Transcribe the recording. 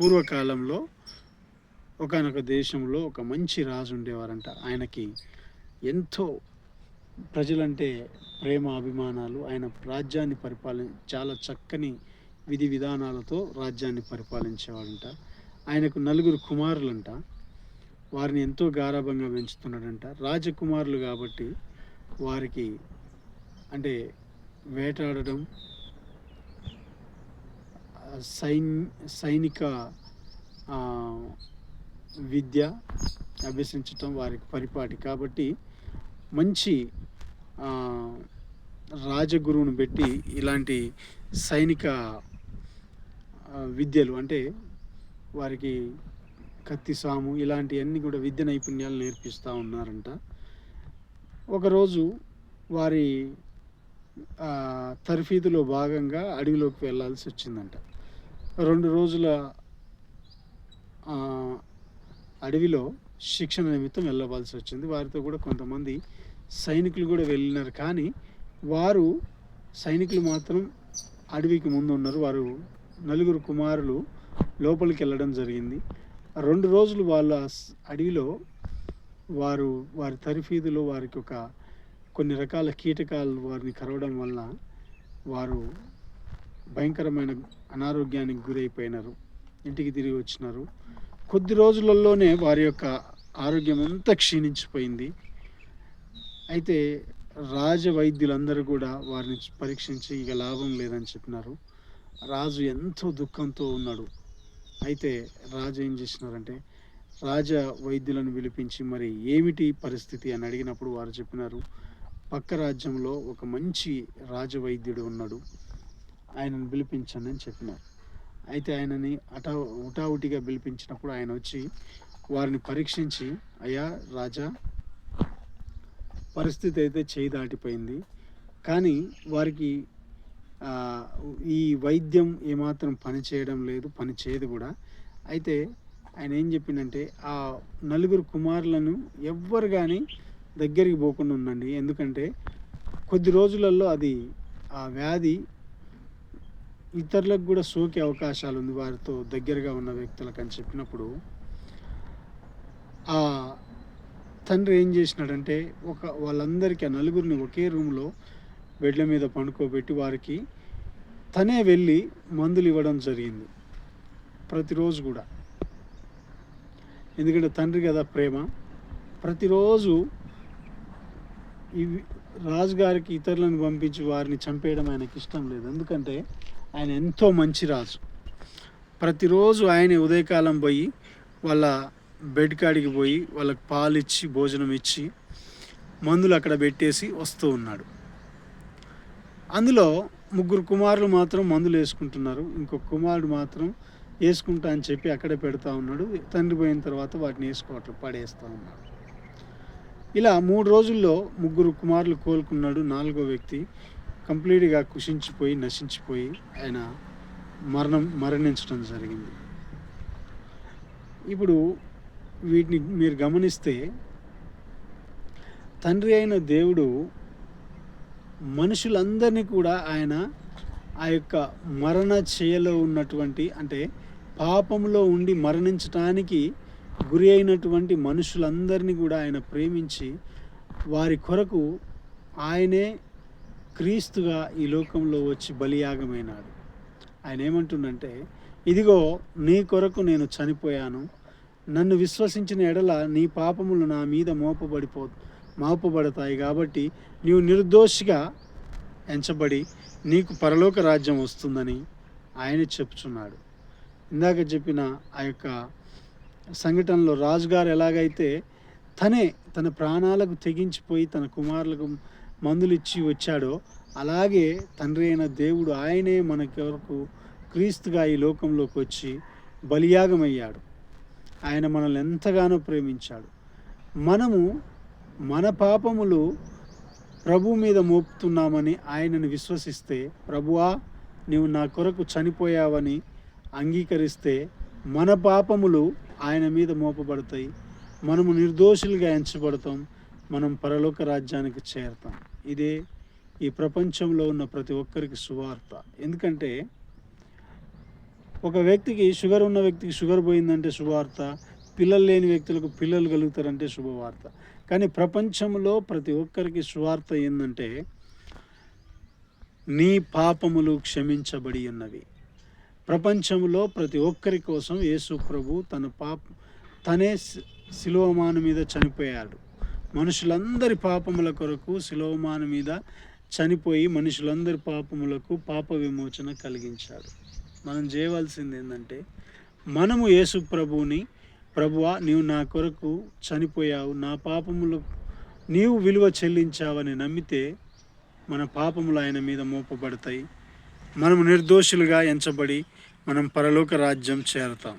పూర్వకాలంలో ఒకానొక దేశంలో ఒక మంచి రాజు ఉండేవారంట. ఆయనకి ఎంతో ప్రజలంటే ప్రేమ అభిమానాలు. ఆయన రాజ్యాన్ని పరిపాలన చాలా చక్కని విధి విధానాలతో రాజ్యాన్ని పరిపాలించేవాడంట. ఆయనకు నలుగురు కుమారులంట. వారిని ఎంతో గారాభంగా పెంచుతున్నాడంట. రాజకుమారులు కాబట్టి వారికి అంటే వేటాడడం సైన్ సైనిక విద్య అభ్యసించటం వారికి పరిపాటి. కాబట్టి మంచి రాజగురువును పెట్టి ఇలాంటి సైనిక విద్యలు అంటే వారికి కత్తి సాము ఇలాంటివన్నీ కూడా విద్య నైపుణ్యాలు నేర్పిస్తూ ఉన్నారంట. ఒకరోజు వారి తర్ఫీదులో భాగంగా అడవిలోకి వెళ్ళాల్సి వచ్చిందంట. రెండు రోజుల అడవిలో శిక్షణ నిమిత్తం వెళ్ళవలసి వచ్చింది. వారితో కూడా కొంతమంది సైనికులు కూడా వెళ్ళినారు. కానీ వారు సైనికులు మాత్రం అడవికి ముందు ఉన్నారు. వారు నలుగురు కుమారులు లోపలికి వెళ్ళడం జరిగింది. రెండు రోజులు వాళ్ళ అడవిలో వారు వారి తరిఫీదులో వారికి ఒక కొన్ని రకాల కీటకాలు వారిని కరవడం వల్ల వారు భయంకరమైన అనారోగ్యానికి గురైపోయినారు. ఇంటికి తిరిగి వచ్చినారు. కొద్ది రోజులలోనే వారి యొక్క ఆరోగ్యం అంతా క్షీణించిపోయింది. అయితే రాజ వైద్యులందరూ కూడా వారిని పరీక్షించి ఇక లాభం లేదని చెప్పినారు. రాజు ఎంతో దుఃఖంతో ఉన్నాడు. అయితే రాజు ఏం చేసినారంటే రాజ వైద్యులను పిలిపించి మరి ఏమిటి పరిస్థితి అని అడిగినప్పుడు వారు చెప్పినారు పక్క రాజ్యంలో ఒక మంచి రాజవైద్యుడు ఉన్నాడు. ఆయనను పిలిపించండి అని చెప్పినారు. అయితే ఆయనని అటా ఉటావుటిగా పిలిపించినప్పుడు ఆయన వచ్చి వారిని పరీక్షించి అయ్యా రాజా పరిస్థితి అయితే చేయి దాటిపోయింది. కానీ వారికి ఈ వైద్యం ఏమాత్రం పని చేయడం లేదు పని చేయదు కూడా. అయితే ఆయన ఏం చెప్పిందంటే ఆ నలుగురు కుమారులను ఎవ్వరు కానీ దగ్గరికి పోకుండా ఉండండి. ఎందుకంటే కొద్ది రోజులలో అది ఆ వ్యాధి ఇతరులకు కూడా సోకే అవకాశాలు ఉంది వారితో దగ్గరగా ఉన్న వ్యక్తులకు అని చెప్పినప్పుడు ఆ తండ్రి ఏం చేసినాడంటే ఒక వాళ్ళందరికీ ఆ నలుగురిని ఒకే రూమ్లో బెడ్ల మీద పండుకోబెట్టి వారికి తనే వెళ్ళి మందులు ఇవ్వడం జరిగింది. ప్రతిరోజు కూడా. ఎందుకంటే తండ్రి కదా ప్రేమ. ప్రతిరోజు ఇవి రాజుగారికి ఇతరులను పంపించి వారిని చంపేయడం ఆయనకి ఇష్టం లేదు. ఎందుకంటే ఆయన ఎంతో మంచి రాజు. ప్రతిరోజు ఆయన ఉదయకాలం పోయి వాళ్ళ బెడ్ కాడికి పోయి వాళ్ళకి పాలు ఇచ్చి భోజనం ఇచ్చి మందులు అక్కడ పెట్టేసి వస్తూ ఉన్నాడు. అందులో ముగ్గురు కుమారులు మాత్రం మందులు వేసుకుంటున్నారు. ఇంకొక కుమారుడు మాత్రం వేసుకుంటా అని చెప్పి అక్కడే పెడతా ఉన్నాడు. తండ్రి పోయిన తర్వాత వాటిని వేసుకోవట్లేదు పడేస్తూ ఉన్నాడు. ఇలా మూడు రోజుల్లో ముగ్గురు కుమారులు కోలుకున్నాడు నాలుగో వ్యక్తి. కంప్లీట్గా కుషించిపోయి నశించిపోయి ఆయన మరణం మరణించడం జరిగింది. ఇప్పుడు వీటిని మీరు గమనిస్తే తండ్రి అయిన దేవుడు మనుషులందరినీ కూడా ఆయన ఆ యొక్క మరణ చేయలో ఉన్నటువంటి అంటే పాపంలో ఉండి మరణించటానికి గురి అయినటువంటి మనుషులందరినీ కూడా ఆయన ప్రేమించి వారి కొరకు ఆయనే క్రీస్తుగా ఈ లోకంలో వచ్చి బలియాగమైనాడు. ఆయన ఏమంటుండంటే ఇదిగో నీ కొరకు నేను చనిపోయాను. నన్ను విశ్వసించిన ఎడల నీ పాపములు నా మీద మోపబడిపో మోపబడతాయి కాబట్టి నీవు నిర్దోషిగా ఎంచబడి నీకు పరలోక రాజ్యం వస్తుందని ఆయన చెప్తున్నాడు. ఇందాక చెప్పిన ఆ యొక్క సంఘటనలో రాజుగారు ఎలాగైతే తనే తన ప్రాణాలకు తెగించిపోయి తన కుమారులకు మందులు ఇచ్చి వచ్చాడో అలాగే తండ్రి అయిన దేవుడు ఆయనే మన కొరకు క్రీస్తుగా ఈ లోకంలోకి వచ్చి బలియాగమయ్యాడు. ఆయన మనల్ని ఎంతగానో ప్రేమించాడు. మనము మన పాపములు ప్రభు మీద మోపుతున్నామని ఆయనను విశ్వసిస్తే ప్రభువా నీవు నా కొరకు చనిపోయావని అంగీకరిస్తే మన పాపములు ఆయన మీద మోపబడతాయి. మనము నిర్దోషులుగా ఎంచబడతాం. మనం పరలోక రాజ్యానికి చేరతాం. ఇదే ఈ ప్రపంచంలో ఉన్న ప్రతి ఒక్కరికి సువార్త. ఎందుకంటే ఒక వ్యక్తికి షుగర్ ఉన్న వ్యక్తికి షుగర్ పోయిందంటే శుభవార్త పిల్లలు లేని వ్యక్తులకు పిల్లలు కలుగుతారంటే శుభవార్త. కానీ ప్రపంచంలో ప్రతి ఒక్కరికి సువార్త ఏంటంటే నీ పాపములు క్షమించబడి ఉన్నవి. ప్రపంచంలో ప్రతి ఒక్కరి కోసం యేసు ప్రభు తన పాప తనే శిలోమాను మీద చనిపోయాడు. మనుషులందరి పాపముల కొరకు శిలోమాన మీద చనిపోయి మనుషులందరి పాపములకు పాప విమోచన కలిగించాడు మనం చేయవలసింది ఏంటంటే మనము యేసు ప్రభువుని ప్రభువా నీవు నా కొరకు చనిపోయావు నా పాపములు నీవు విలువ చెల్లించావని నమ్మితే మన పాపములు ఆయన మీద మోపబడతాయి. మనము నిర్దోషులుగా ఎంచబడి మనం పరలోక రాజ్యం చేరతాం.